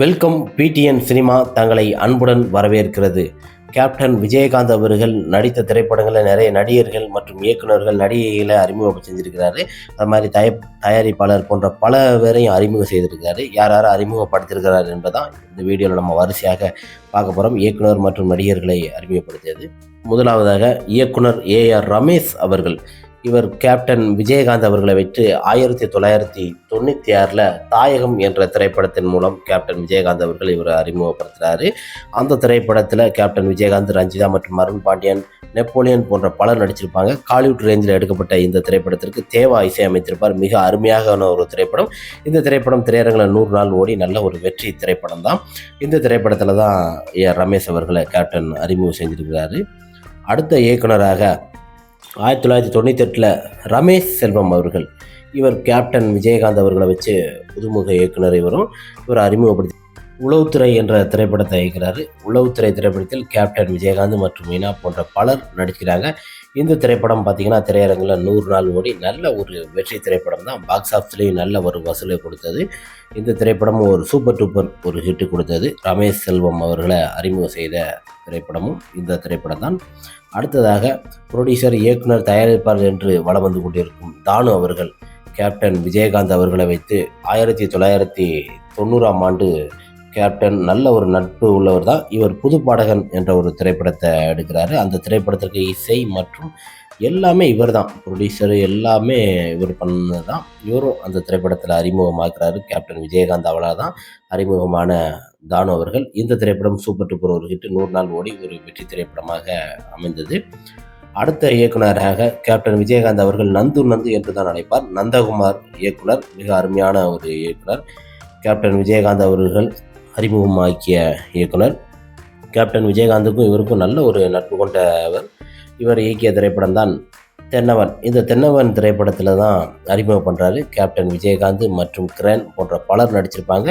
Welcome PTN cinema தங்களை அன்புடன் வரவேற்கிறது. கேப்டன் விஜயகாந்த் அவர்கள் நடித்த திரைப்படங்களில் நிறைய நடிகர்கள் மற்றும் இயக்குனர்கள் நடிகைகளை அறிமுகம் செஞ்சிருக்கிறாரு. அது மாதிரி தய தயாரிப்பாளர் போன்ற பல பேரையும் அறிமுகம் செய்திருக்கிறாரு. யார் யாரை அறிமுகப்படுத்தியிருக்கிறார் என்பதான் இந்த வீடியோவில் நம்ம வரிசையாக பார்க்க போகிறோம் இயக்குனர் மற்றும் நடிகர்களை அறிமுகப்படுத்தியது. முதலாவதாக இயக்குனர் ஏ ஆர் ரமேஷ் அவர்கள். இவர் கேப்டன் விஜயகாந்த் அவர்களை வைத்து ஆயிரத்தி தொள்ளாயிரத்தி தொண்ணூற்றி ஆறில் தாயகம் என்ற திரைப்படத்தின் மூலம் கேப்டன் விஜயகாந்த் அவர்கள் இவரை அறிமுகப்படுத்துகிறாரு அந்த திரைப்படத்தில் கேப்டன் விஜயகாந்த் ரஞ்சிதா மற்றும் அருண் பாண்டியன் நெப்போலியன் போன்ற பலர் நடிச்சிருப்பாங்க. காலிவுட் ரேஞ்சில் எடுக்கப்பட்ட இந்த திரைப்படத்திற்கு தேவா இசையமைத்திருப்பார். மிக அருமையான ஒரு திரைப்படம். இந்த திரைப்படம் திரையரங்கில் நூறு நாள் ஓடி நல்ல ஒரு வெற்றி திரைப்படம் தான். இந்த திரைப்படத்தில் தான் ஏ ரமேஷ் அவர்களை கேப்டன் அறிமுகம் செஞ்சிருக்கிறாரு. அடுத்த இயக்குனராக ஆயிரத்தி தொள்ளாயிரத்தி தொண்ணூத்தெட்டில் ரமேஷ் செல்வம் அவர்கள் இவர் கேப்டன் விஜயகாந்த் அவர்களை வச்சு புதுமுக இயக்குனர் இவரும். இவர் அறிமுகப்படுத்தி உளவுத்துறை என்ற திரைப்படத்தை இயக்கிறாரு. உளவுத்துறை திரைப்படத்தில் கேப்டன் விஜயகாந்த் மற்றும் மீனா போன்ற பலர் நடிக்கிறாங்க. இந்த திரைப்படம் பார்த்தீங்கன்னா திரையரங்கில் நூறு நாள் ஓடி நல்ல ஒரு வெற்றி திரைப்படம் தான். பாக்ஸ் ஆஃபீஸ்லேயும் நல்ல ஒரு வசூலை கொடுத்தது. இந்த திரைப்படமும் ஒரு சூப்பர் டூப்பர் ஒரு ஹிட்டு கொடுத்தது. ரமேஷ் செல்வம் அவர்களை அறிமுகம் செய்த திரைப்படமும் இந்த திரைப்படம் தான். அடுத்ததாக புரொடியூசர் இயக்குனர் தயாரிப்பாளர் என்று வலம் வந்து கொண்டிருக்கும் தானு அவர்கள் கேப்டன் விஜயகாந்த் அவர்களை வைத்து ஆயிரத்தி தொள்ளாயிரத்தி தொண்ணூறாம் ஆண்டு கேப்டன் நல்ல ஒரு நட்பு உள்ளவர் தான். இவர் புது பாடகன் என்ற ஒரு திரைப்படத்தை எடுக்கிறாரு. அந்த திரைப்படத்திற்கு இசை மற்றும் எல்லாமே இவர் தான். ப்ரொடியூசர் எல்லாமே இவர் பண்ணது தான். இவரும் அந்த திரைப்படத்தில் அறிமுகமாக்குறாரு கேப்டன் விஜயகாந்த் அவளாக தான் அறிமுகமான தானு அவர்கள். இந்த திரைப்படம் சூப்பர் டூப்பர் ஒரு ஹிட் நூறு நாள் ஓடி ஒரு வெற்றி திரைப்படமாக அமைந்தது. அடுத்த இயக்குனராக கேப்டன் விஜயகாந்த் அவர்கள் நந்து நந்து என்று தான் அழைப்பார். நந்தகுமார் இயக்குனர் மிக அருமையான ஒரு இயக்குனர். கேப்டன் விஜயகாந்த் அவர்கள் அறிமுகமாக்கிய இயக்குனர். கேப்டன் விஜயகாந்துக்கும் இவருக்கும் நல்ல ஒரு நட்பு கொண்டவர். இவர் இயக்கிய திரைப்படம் தான் தென்னவன். இந்த தென்னவன் திரைப்படத்தில் தான் அறிமுகம் பண்ணுறாரு கேப்டன் விஜயகாந்த் மற்றும் கிரண் போன்ற பலர் நடிச்சிருப்பாங்க.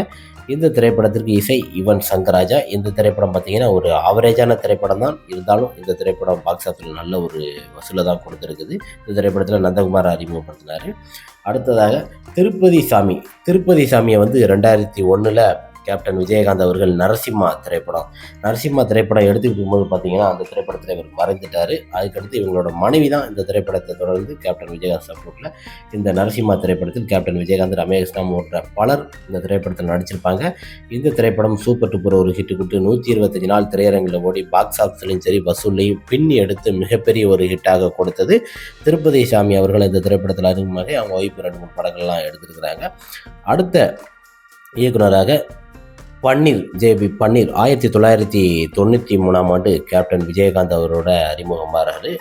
இந்த திரைப்படத்திற்கு இசை யுவன் சங்கராஜா. இந்த திரைப்படம் பார்த்திங்கன்னா ஒரு ஆவரேஜான திரைப்படம் தான் இருந்தாலும் இந்த திரைப்படம் பாக்ஸ் ஆஃபீஸில் நல்ல ஒரு வசூலை தான் கொடுத்துருக்குது. இந்த திரைப்படத்தில் நந்தகுமார் அறிமுகப்படுத்தினார். அடுத்ததாக திருப்பதி சாமி. திருப்பதி சாமியை வந்து ரெண்டாயிரத்தி ஒன்றில் கேப்டன் விஜயகாந்த் அவர்கள் நரசிம்மா திரைப்படம். நரசிம்மா திரைப்படம் எடுத்துக்கிட்டு போது பார்த்தீங்கன்னா அந்த திரைப்படத்தில் இவர் மறைந்துட்டார். அதுக்கடுத்து இவங்களோட மனைவி தான் இந்த திரைப்படத்தை தொடர்ந்து கேப்டன் விஜயகாந்த் சப்போர்ட்டில் இந்த நரசிம்மா திரைப்படத்தில் கேப்டன் விஜயகாந்த் ரமேஷ்னாம் போன்ற பலர் இந்த திரைப்படத்தில் நடிச்சிருப்பாங்க. இந்த திரைப்படம் சூப்பர் டூப்பர் ஒரு ஹிட் கொடுத்து நூற்றி இருபத்தஞ்சு நாள் திரையரங்கில் ஓடி பாக்ஸ் ஆஃபீஸ்லையும் சரி வசூல்லையும் பின்னி எடுத்து மிகப்பெரிய ஒரு ஹிட்டாக கொடுத்தது திருப்பதி சாமி அவர்கள் இந்த திரைப்படத்தில் அறிமுகமாக அவங்க ஒய்ஃப் ரெண்டு மூணு படங்கள்லாம் எடுத்திருக்கிறாங்க. அடுத்த இயக்குனராக பன்னீர் ஜேபி பன்னீர். ஆயிரத்தி தொள்ளாயிரத்தி தொண்ணூற்றி மூணாம் ஆண்டு கேப்டன் விஜயகாந்த் அவரோட அறிமுகமாகிறாரு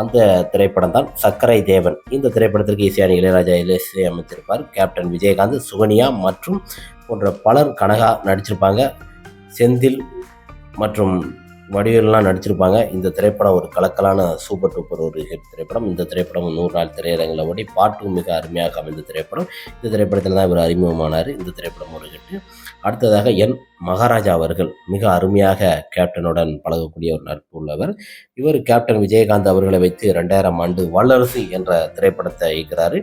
அந்த திரைப்படம் தான் சக்கரை தேவன். இந்த திரைப்படத்திற்கு இசையான இளையராஜா இசை அமைத்திருப்பார். கேப்டன் விஜயகாந்த் சுகனியா மற்றும் போன்ற பலர் கனகா நடிச்சிருப்பாங்க. செந்தில் மற்றும் வடிவேலாம் நடிச்சிருப்பாங்க. இந்த திரைப்படம் ஒரு கலக்கலான சூப்பர் டூப்பர் ஒரு ஹிட் திரைப்படம். இந்த திரைப்படம் நூறு நாள் திரையரங்கில் ஓடி பாட்டும் மிக அருமையாக அமைந்த திரைப்படம். இந்த திரைப்படத்தில் தான் இவர் அறிமுகமானார். இந்த திரைப்படம் ஒரு ஹிட்டு அடுத்ததாக என் மகாராஜா அவர்கள் மிக அருமையாக கேப்டனுடன் பழகக்கூடிய ஒரு நட்பு உள்ளவர். இவர் கேப்டன் விஜயகாந்த் அவர்களை வைத்து ரெண்டாயிரம் ஆண்டு வல்லரசு என்ற திரைப்படத்தை இயக்கிறாரு.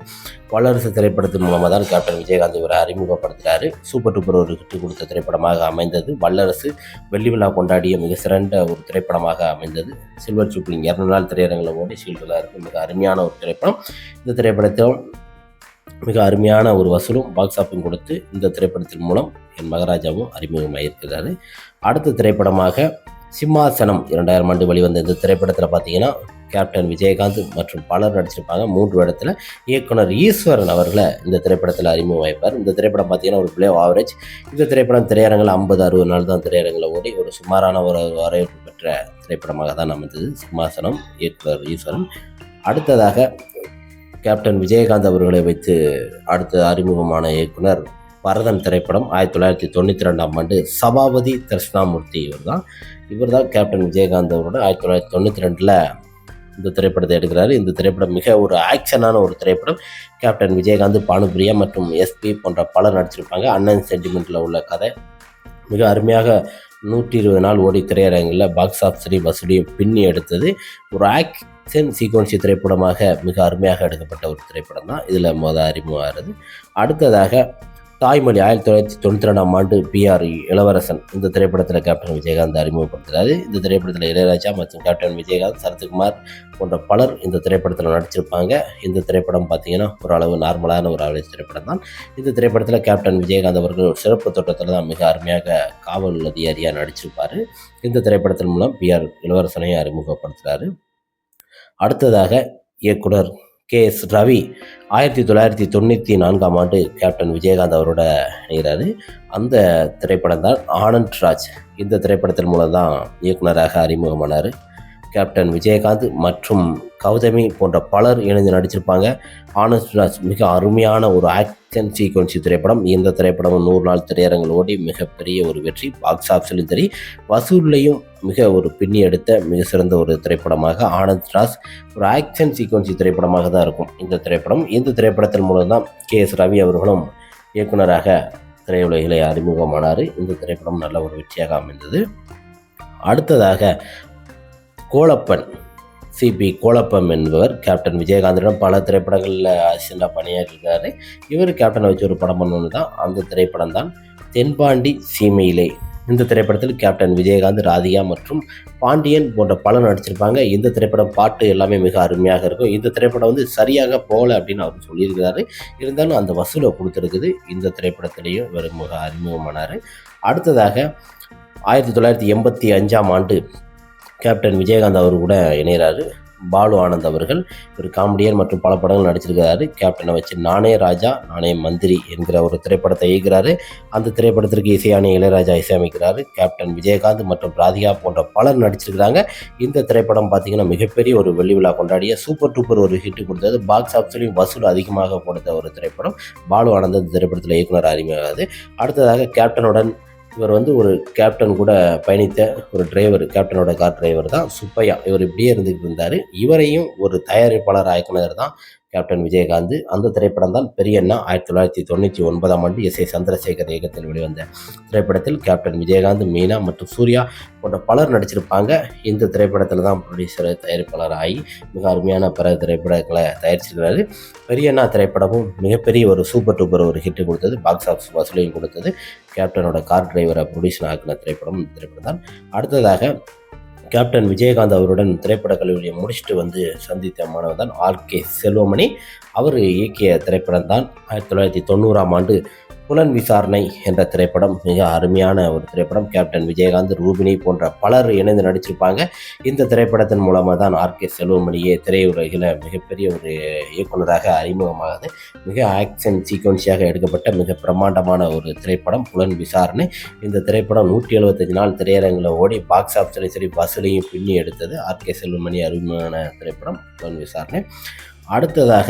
வல்லரசு திரைப்படத்தின் மூலமாக தான் கேப்டன் விஜயகாந்த் இவரை அறிமுகப்படுத்துகிறாரு சூப்பர் டூப்பர் ஒரு கிட்டு கொடுத்த திரைப்படமாக அமைந்தது. வல்லரசு வெள்ளி விழா கொண்டாடிய மிக சிறந்த ஒரு திரைப்படமாக அமைந்தது. சில்வர் சூப்பிங் இரண்டு நாள் திரையரங்கில் ஓடி ஷீல்டில் இருக்கும் மிக அருமையான ஒரு திரைப்படம். இந்த திரைப்படத்தில் மிக அருமையான ஒரு வசூலும் பாக்ஸ் ஆஃபிங் கொடுத்து இந்த திரைப்படத்தின் மூலம் என் மகாராஜாவும் அறிமுகமாயிருக்கிறாரு அடுத்த திரைப்படமாக சிம்மாசனம் இரண்டாயிரம் ஆண்டு வெளிவந்த இந்த திரைப்படத்தில் பார்த்தீங்கன்னா கேப்டன் விஜயகாந்த் மற்றும் பலர் நடிச்சிருப்பாங்க. மூன்று இடத்துல இயக்குனர் ஈஸ்வரன் அவர்களை இந்த திரைப்படத்தில் அறிமுகமாயிருப்பார். இந்த திரைப்படம் பார்த்தீங்கன்னா ஒரு பிளே ஆவரேஜ் இந்த திரைப்படம் திரையரங்கில் ஐம்பது அறுபது நாள் தான் திரையரங்கில் ஓடி ஒரு சுமாரான ஒரு வரவேற்பு பெற்ற திரைப்படமாக தான் அமைந்தது. சிம்மாசனம் இயக்குனர் ஈஸ்வரன். அடுத்ததாக கேப்டன் விஜயகாந்த் அவர்களை வைத்து அடுத்த அறிமுகமான இயக்குனர் பரதன் திரைப்படம் ஆயிரத்தி தொள்ளாயிரத்தி தொண்ணூற்றி ரெண்டாம் ஆண்டு சபாபதி கிருஷ்ணாமூர்த்தி இவர் தான் இவர் தான் கேப்டன் விஜயகாந்த் அவரோட ஆயிரத்தி தொள்ளாயிரத்தி தொண்ணூற்றி ரெண்டில் இந்த திரைப்படத்தை எடுக்கிறாரு. இந்த திரைப்படம் மிக ஒரு ஆக்ஷனான ஒரு திரைப்படம். கேப்டன் விஜயகாந்த் பானுபிரியா மற்றும் எஸ்பி போன்ற பலர் நடிச்சிருப்பாங்க. அண்ணன் சென்டிமெண்ட்டில் உள்ள கதை. மிக அருமையாக நூற்றி இருபது நாள் ஓடி திரையரங்கில் பாக்ஸ் ஆஃபீஸரையும் வசூலியும் பின்னி எடுத்தது. ஒரு ஆக் சென் சீக்வன்சி திரைப்படமாக மிக அருமையாக எடுக்கப்பட்ட ஒரு திரைப்படம் தான். இதில் மொதல் அறிமுகமாகிறது. அடுத்ததாக தாய்மொழி ஆயிரத்தி தொள்ளாயிரத்தி தொண்ணூற்றி ரெண்டாம் ஆண்டு பிஆர் இளவரசன் இந்த திரைப்படத்தில் கேப்டன் விஜயகாந்த் அறிமுகப்படுத்துகிறாரு இந்த திரைப்படத்தில் இளையராஜா மற்றும் கேப்டன் விஜயகாந்த் சரத்குமார் போன்ற பலர் இந்த திரைப்படத்தில் நடிச்சிருப்பாங்க. இந்த திரைப்படம் பார்த்தீங்கன்னா ஓரளவு நார்மலான ஒரு ஆவரேஜ் திரைப்படம் தான். இந்த திரைப்படத்தில் கேப்டன் விஜயகாந்த் அவர்கள் ஒரு சிறப்பு தோட்டத்தில் தான் மிக அருமையாக காவல் அதிகாரியாக நடிச்சிருப்பார். இந்த திரைப்படத்தின் மூலம் பிஆர் இளவரசனையும் அறிமுகப்படுத்துகிறாரு அடுத்ததாக இயக்குனர் கே எஸ் ரவி. ஆயிரத்தி தொள்ளாயிரத்தி தொண்ணூற்றி நான்காம் ஆண்டு கேப்டன் விஜயகாந்த் அவரோட இணைகிறாரு அந்த திரைப்படம் தான் ஆனந்த் ராஜ். இந்த திரைப்படத்தின் மூலம் தான் இயக்குனராக அறிமுகமானார். கேப்டன் விஜயகாந்த் மற்றும் கௌதமி போன்ற பலர் இணைந்து நடிச்சிருப்பாங்க. ஆனஸ்ட் ராஜ் மிக அருமையான ஒரு ஆக்ஷன் சீக்வன்சி திரைப்படம். இந்த திரைப்படம் நூறு நாள் திரையரங்கில் ஓடி மிகப்பெரிய ஒரு வெற்றி. பாக்ஸ் ஆஃபீஸிலும் சரி வசூல்லையும் மிக ஒரு பின்னி எடுத்த மிக சிறந்த ஒரு திரைப்படமாக ஆனந்த் ராஸ் ஒரு ஆக்ஷன் சீக்வன்சி திரைப்படமாக தான் இருக்கும். இந்த திரைப்படம் இந்த திரைப்படத்தின் மூலம் தான் கே எஸ் ரவி அவர்களும் இயக்குனராக திரையுலகிலே அறிமுகமானார். இந்த திரைப்படம் நல்ல ஒரு வெற்றியாக அமைந்தது. அடுத்ததாக கோலப்பன் சிபி கோலப்பம் என்பவர் கேப்டன் விஜயகாந்திடம் பல திரைப்படங்களில் அசிஸ்டண்டாக பணியாற்றிருக்காரு இவர் கேப்டனை வச்சு ஒரு படம் பண்ணணும் தான் அந்த திரைப்படம் தான் தென்பாண்டி சீமையிலே. இந்த திரைப்படத்தில் கேப்டன் விஜயகாந்த் ராதிகா மற்றும் பாண்டியன் போன்ற பலர் நடிச்சிருப்பாங்க. இந்த திரைப்படம் பாட்டு எல்லாமே மிக அருமையாக இருக்கும். இந்த திரைப்படம் வந்து சரியாக போகல அப்படின்னு அவர் சொல்லியிருக்கிறாரு. இருந்தாலும் அந்த வசூலை கொடுத்துருக்குது. இந்த திரைப்படத்திலையும் இவர் மிக அறிமுகமானார். அடுத்ததாக ஆயிரத்தி தொள்ளாயிரத்தி எண்பத்தி அஞ்சாம் ஆண்டு கேப்டன் விஜயகாந்த் அவர் கூட இணைகிறாரு பாலு ஆனந்த் அவர்கள் ஒரு காமெடியர் மற்றும் பல படங்கள் நடிச்சிருக்கிறாரு. கேப்டனை வச்சு நானே ராஜா நானே மந்திரி என்கிற ஒரு திரைப்படத்தை இயக்குகிறாரு அந்த திரைப்படத்திற்கு இசையான இளையராஜா இசையமைக்கிறாரு. கேப்டன் விஜயகாந்த் மற்றும் ராதிகா போன்ற பலர் நடிச்சிருக்கிறாங்க. இந்த திரைப்படம் பார்த்தீங்கன்னா மிகப்பெரிய ஒரு வெள்ளி விழா கொண்டாடிய சூப்பர் டூப்பர் ஒரு ஹிட் கொடுத்தது. பாக்ஸ் ஆஃபீஸ்லையும் வசூல் அதிகமாக கொடுத்த ஒரு திரைப்படம் பாலு ஆனந்த் இந்த திரைப்படத்தில் இயக்குனர் அறிமுகமாகுது அடுத்ததாக கேப்டனுடன் இவர் வந்து ஒரு கேப்டன் கூட பயணித்த ஒரு டிரைவர் கேப்டனோட கார் டிரைவர் தான் சுப்பையா. இவர் இப்படியே இருந்துகிட்டு இருந்தார். இவரையும் ஒரு தயாரிப்பாளர் இயக்குனர் தான் கேப்டன் விஜயகாந்த் அந்த திரைப்படம் தான் பெரியண்ணா ஆயிரத்தி தொள்ளாயிரத்தி தொண்ணூற்றி ஒன்பதாம் ஆண்டு எஸ் ஏ சந்திரசேகர் இயக்கத்தில் வெளிவந்த திரைப்படத்தில் கேப்டன் விஜயகாந்த் மீனா மற்றும் சூர்யா போன்ற பலர் நடிச்சிருப்பாங்க. இந்த திரைப்படத்தில் தான் ப்ரொடியூசர் தயாரிப்பாளர் ஆகி மிக அருமையான பிற திரைப்படங்களை தயாரிச்சிருக்கிறாரு. பெரியண்ணா திரைப்படமும் மிகப்பெரிய ஒரு சூப்பர் டூப்பர் ஒரு ஹிட்டு கொடுத்தது. பாக்ஸ் ஆஃபீஸ் வசூலையும் கொடுத்தது. கேப்டனோட கார் டிரைவரை ப்ரொடியூசர் ஆக்கின திரைப்படம் இந்த திரைப்படம் தான். அடுத்ததாக கேப்டன் விஜயகாந்த் அவருடன் திரைப்பட கல்லூரியை முடிச்சுட்டு வந்து சந்தித்த மாணவன் தான் ஆர்கே செல்வமணி. அவர் இயக்கிய திரைப்படம் தான் ஆயிரத்தி தொள்ளாயிரத்தி தொண்ணூறாம் ஆண்டு புலன் விசாரணை என்ற திரைப்படம் மிக அருமையான ஒரு திரைப்படம். கேப்டன் விஜயகாந்த் ரூபினி போன்ற பலர் இணைந்து நடிச்சிருப்பாங்க. இந்த திரைப்படத்தின் மூலமாக தான் ஆர்கே செல்வமணியே திரையுலகில் மிகப்பெரிய ஒரு இயக்குனராக அறிமுகமாகுது மிக ஆக்ஷன் சீக்வன்ஸியாக எடுக்கப்பட்ட மிக பிரம்மாண்டமான ஒரு திரைப்படம் புலன் விசாரணை இந்த திரைப்படம் நூற்றி எழுபத்தஞ்சு நாள் திரையரங்கில் ஓடி பாக்ஸ் ஆஃபீஸ்லையும் சரி வசூலையும் பின்னி எடுத்தது ஆர்கே செல்வமணி அறிமுகமான திரைப்படம் புலன் விசாரணை அடுத்ததாக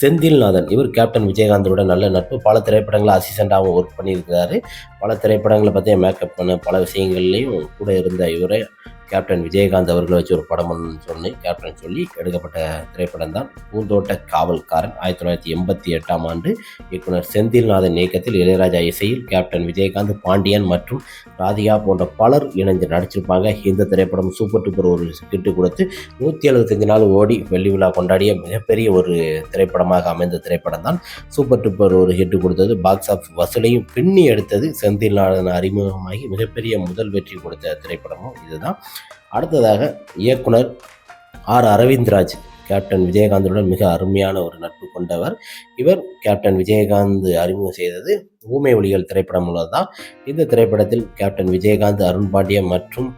செந்தில்நாதன். இவர் கேப்டன் விஜயகாந்தோட நல்ல நட்பு. பல திரைப்படங்களில் அசிஸ்டண்ட்டாகவும் ஒர்க் பண்ணியிருக்கிறாரு. பல திரைப்படங்களை பற்றி மேக்கப் பண்ண பல விஷயங்கள்லையும் கூட இருந்த இவரை கேப்டன் விஜயகாந்த் அவர்களை வச்சு ஒரு படம் பண்ணணும்னு கேப்டன் சொல்லி எடுக்கப்பட்ட திரைப்படம் தான். பூந்தோட்ட காவல்காரன் ஆயிரத்தி தொள்ளாயிரத்தி எண்பத்தி எட்டாம் ஆண்டு இயக்குனர் செந்தில்நாதன் இயக்கத்தில் இளையராஜா இசையில் கேப்டன் விஜயகாந்த் பாண்டியன் மற்றும் ராதிகா போன்ற பலர் இணைந்து நடிச்சிருப்பாங்க. இந்த திரைப்படம் சூப்பர் டூப்பர் ஒரு கிட்டு கொடுத்து நூற்றி எழுபத்தஞ்சு நாள் ஓடி வெள்ளி விழா கொண்டாடிய மிகப்பெரிய ஒரு திரைப்படமாக அமைந்த திரைப்படம் தான். சூப்பர் டூப்பர் ஒரு ஹிட் கொடுத்தது. பாக்ஸ் ஆஃப் வசூலையும் பின்னி எடுத்தது செந்தில்நாதன் அறிமுகமாகி மிகப்பெரிய முதல் வெற்றி கொடுத்த திரைப்படமும் இதுதான். அடுத்ததாக இயக்குனர் ஆர். அரவிந்த்ராஜ் கேப்டன் விஜயகாந்துடன் மிக அருமையான ஒரு நட்பு கொண்டவர். இவர் கேப்டன் விஜயகாந்த் அறிமுகம் செய்தது ஊமை ஒளிகள் திரைப்படம் உள்ளதுதான். தான் இந்த திரைப்படத்தில் கேப்டன் விஜயகாந்த் அருண் பாண்டிய மற்றும்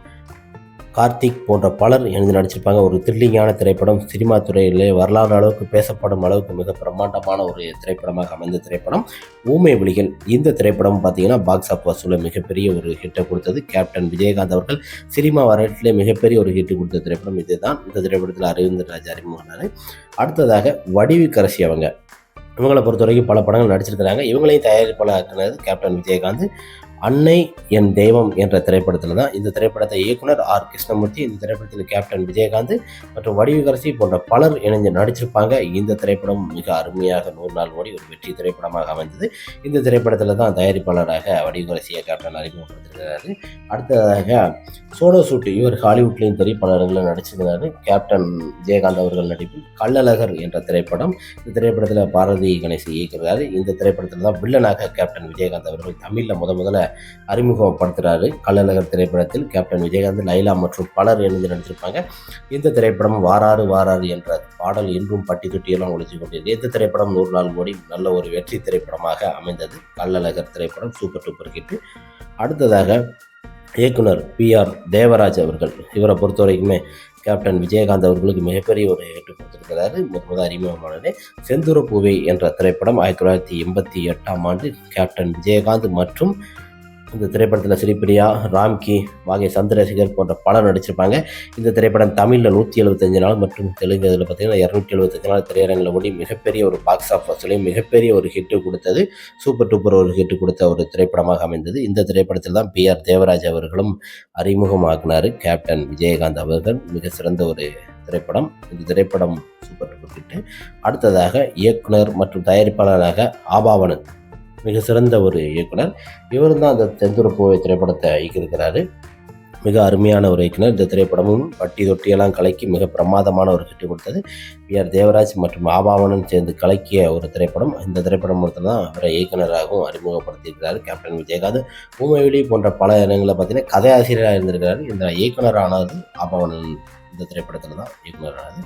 கார்த்திக் போன்ற பலர் எழுந்து நடிச்சிருப்பாங்க. ஒரு த்ரில்லிங்கான திரைப்படம். சினிமா துறையிலே வரலாறு அளவுக்கு பேசப்படும் அளவுக்கு மிக பிரம்மாண்டமான ஒரு திரைப்படமாக அமைந்த திரைப்படம். ஊமை விழிகள். இந்த திரைப்படம் பார்த்தீங்கன்னா பாக்ஸ் ஆஃப் வசூலில் மிகப்பெரிய ஒரு ஹிட்டை கொடுத்தது. கேப்டன் விஜயகாந்த் அவர்கள். சினிமா வரலாற்றிலே மிகப்பெரிய ஒரு ஹிட் கொடுத்த திரைப்படம் இதுதான். இந்த திரைப்படத்தில் அரவிந்த் ராஜ் அறிமுகமானார் அடுத்ததாக வடிவுக்கரசி அவங்க. இவங்களை பொறுத்த வரைக்கும் பல படங்கள் நடிச்சிருக்கிறாங்க. இவங்களையும் தயாரிப்பாளர் கேப்டன் விஜயகாந்த். அன்னை என் தெய்வம் என்ற திரைப்படத்தில் தான் இந்த திரைப்படத்தை இயக்குனர் ஆர். கிருஷ்ணமூர்த்தி இந்த திரைப்படத்தில் கேப்டன் விஜயகாந்த் மற்றும் வடிவுகரசி போன்ற பலர் இணைந்து நடிச்சிருப்பாங்க. இந்த திரைப்படம் மிக அருமையாக நூறு நாள் ஓடி ஒரு வெற்றி திரைப்படமாக அமைந்தது. இந்த திரைப்படத்தில் தான் தயாரிப்பாளராக வடிவுகரசியை கேப்டன் அறிமுகப்படுத்திருக்காங்க அடுத்ததாக சோனோ சூட் இவர் ஹாலிவுட்லேயும் தெரிய பல இடங்களில் நடிச்சிருக்கிறாரு. கேப்டன் விஜயகாந்த் அவர்கள் நடிப்பில் கள்ளழகர் என்ற திரைப்படம் இந்த திரைப்படத்தில் பாரதி கணேசன் இயக்கிறார் இந்த திரைப்படத்தில் தான் வில்லனாக கேப்டன் விஜயகாந்த் அவர்கள் தமிழில் முத முதல்ல அறிமுகப்படுத்துகிறாரு கள்ளநகர் திரைப்படத்தில் கேப்டன் விஜயகாந்த் லைலா மற்றும் பலர் இணைந்து நடிச்சிருப்பாங்க இந்த திரைப்படம் வாராறு வாராறு என்ற பாடல் இன்றும் பட்டி தொட்டியெல்லாம் ஒழிச்சு கொண்டிருக்கு. இந்த திரைப்படம் நூறு நாள் மோடி நல்ல ஒரு வெற்றி திரைப்படமாக அமைந்தது. கள்ளழகர் திரைப்படம் சூப்பர் டூப்பர் ஹிட் அடுத்ததாக இயக்குனர் பி ஆர் தேவராஜ் அவர்கள். இவரை பொறுத்த வரைக்குமே கேப்டன் விஜயகாந்த் அவர்களுக்கு மிகப்பெரிய ஒரு ஹிட் கொடுத்திருக்கிறாரு. முதல் அறிமுகமானது செந்தூர பூவை என்ற திரைப்படம் ஆயிரத்தி தொள்ளாயிரத்தி எண்பத்தி எட்டாம் ஆண்டு கேப்டன் விஜயகாந்த் மற்றும் இந்த திரைப்படத்தில் ஸ்ரீபிரியா ராம்கி வாகை சந்திரசேகர் போன்ற பலர் நடிச்சிருப்பாங்க. இந்த திரைப்படம் தமிழில் நூற்றி எழுபத்தஞ்சு நாள் மற்றும் தெலுங்கு இதில் பார்த்தீங்கன்னா இரநூத்தி எழுபத்தஞ்சு நாள் திரையரங்கில் ஓடி மிகப்பெரிய ஒரு பாக்ஸ் ஆஃபீஸ்லையும் மிகப்பெரிய ஒரு ஹிட்டு கொடுத்தது. சூப்பர் டூப்பர் ஒரு ஹிட்டு கொடுத்த ஒரு திரைப்படமாக அமைந்தது. இந்த திரைப்படத்தில் தான் பி ஆர் தேவராஜ் அவர்களும் அறிமுகமாக்கினார். கேப்டன் விஜயகாந்த் அவர்கள் மிக சிறந்த ஒரு திரைப்படம். இந்த திரைப்படம் சூப்பர் டூப்பர் ஹிட்டு அடுத்ததாக இயக்குனர் மற்றும் தயாரிப்பாளராக ஆபாவனன் மிக சிறந்த ஒரு இயக்குனர். இவர் தான் அந்த செந்தூர பூவை திரைப்படத்தை இயக்கியிருக்கிறாரு. மிக அருமையான ஒரு இயக்குனர். இந்த திரைப்படமும் பட்டி தொட்டியெல்லாம் கலக்கி மிக பிரமாதமான ஒரு ஹிட் கொடுத்தது. பி ஆர் தேவராஜ் மற்றும் ஆபாவனன் சேர்ந்து கலக்கிய ஒரு திரைப்படம். இந்த திரைப்படம் மட்டும் தான் அவரை இயக்குனராகவும் அறிமுகப்படுத்தியிருக்கிறார் கேப்டன் விஜயகாந்த். பூமவெளி போன்ற பல இடங்களில் பார்த்தீங்கன்னா கதையாசிரியராக இருந்திருக்கிறார். இந்த இயக்குனரானது ஆபாவனன் இந்த திரைப்படத்தில் தான் இயக்குனரானது.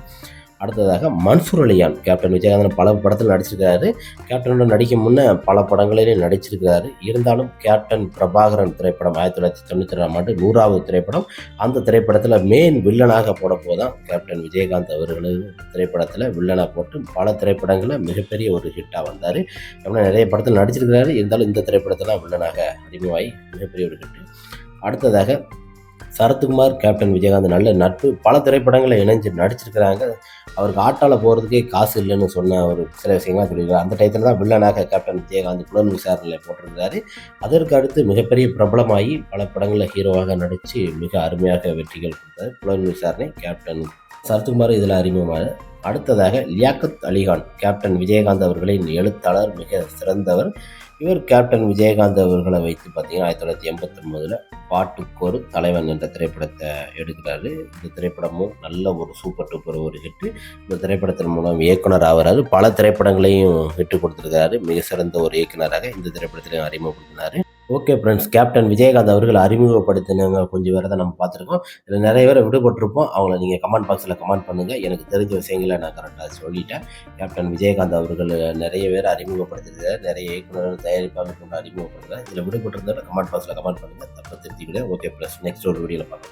அடுத்ததாக மன்சூர் அலியான் கேப்டன் விஜயகாந்தன் பல படத்தில் நடிச்சிருக்காரு. கேப்டனோட நடிக்க முன்னே பல படங்களிலும் நடிச்சிருக்கிறாரு இருந்தாலும் கேப்டன் பிரபாகரன் திரைப்படம் ஆயிரத்தி தொள்ளாயிரத்தி தொண்ணூற்றி ரெண்டாம் ஆண்டு நூறாவது திரைப்படம். அந்த திரைப்படத்தில் மெயின் வில்லனாக போடப்போ தான் கேப்டன் விஜயகாந்த் அவர்களுக்கு திரைப்படத்தில் வில்லனாக போட்டு பல திரைப்படங்களில் மிகப்பெரிய ஒரு ஹிட்டாக வந்தார். அப்படின்னா நிறைய படத்தில் நடிச்சிருக்கிறாரு. இருந்தாலும் இந்த திரைப்படத்தில் வில்லனாக அறிமுகமாகி மிகப்பெரிய ஒரு ஹிட்டு அடுத்ததாக சரத்குமார் கேப்டன் விஜயகாந்த் நல்ல நட்பு. பல திரைப்படங்களில் இணைஞ்சு நடிச்சிருக்கிறாங்க. அவருக்கு ஆட்டால போகிறதுக்கே காசு இல்லைன்னு சொன்ன ஒரு சில விஷயங்கள்லாம் சொல்லியிருக்காரு. அந்த டயத்தில் தான் வில்லனாக கேப்டன் விஜயகாந்த் புலன் விசாரணையில் போட்டிருக்கிறாரு அதற்கு அடுத்து மிகப்பெரிய பிரபலமாகி பல படங்களில் ஹீரோவாக நடித்து மிக அருமையாக வெற்றிகள் கொடுத்தார் புலன் விசாரணை கேப்டன் சரத்குமார் இதில் அறிமுகமான அடுத்ததாக லியாக்கத் அலிகான் கேப்டன் விஜயகாந்த் அவர்களின் எழுத்தாளர் மிக சிறந்தவர். இவர் கேப்டன் விஜயகாந்த் அவர்களை வைத்து பார்த்தீங்கன்னா ஆயிரத்தி தொள்ளாயிரத்தி எண்பத்தொம்போதில் பாட்டுக்கொரு தலைவன் என்ற திரைப்படத்தை எடுக்கிறாரு. இந்த திரைப்படமும் நல்ல ஒரு சூப்பர் டூப்பர் ஒரு ஹிட்டு. இந்த திரைப்படத்தின் மூலம் இயக்குனர் ஆகிறாரு. பல திரைப்படங்களையும் ஹிட்டு கொடுத்துருக்காரு மிக சிறந்த ஒரு இயக்குனராக இந்த திரைப்படத்திலையும் அறிமுகப்படுத்தினார். ஓகே ஃப்ரெண்ட்ஸ் கேப்டன் விஜயகாந்த் அவர்கள் அறிமுகப்படுத்தினவங்க கொஞ்சம் பேரை தான் நம்ம பார்த்துருக்கோம். இதில் நிறைய பேரை விடுபட்டிருப்போம். அவங்கள நீங்கள் கமெண்ட் பாக்ஸில் கமெண்ட் பண்ணுங்கள் எனக்கு தெரிஞ்ச விஷயங்களை நான் கரெக்டாக சொல்லிட்டேன். கேப்டன் விஜயகாந்த் அவர்கள் நிறைய பேர் அறிமுகப்படுத்திருக்காரு. நிறைய இயக்குநர்கள் தயாரிப்பாளர்கள் கொண்டு அறிமுகப்படுத்துகிறேன் இதில் விடுபட்டிருந்தாலும் கமெண்ட் பாக்ஸில் கமெண்ட் பண்ணுங்கள் தப்பை திருத்திக்கிட்டேன் ஓகே ப்ளஸ் நெக்ஸ்ட் ஒரு வீடியோவில் பார்க்கலாம்.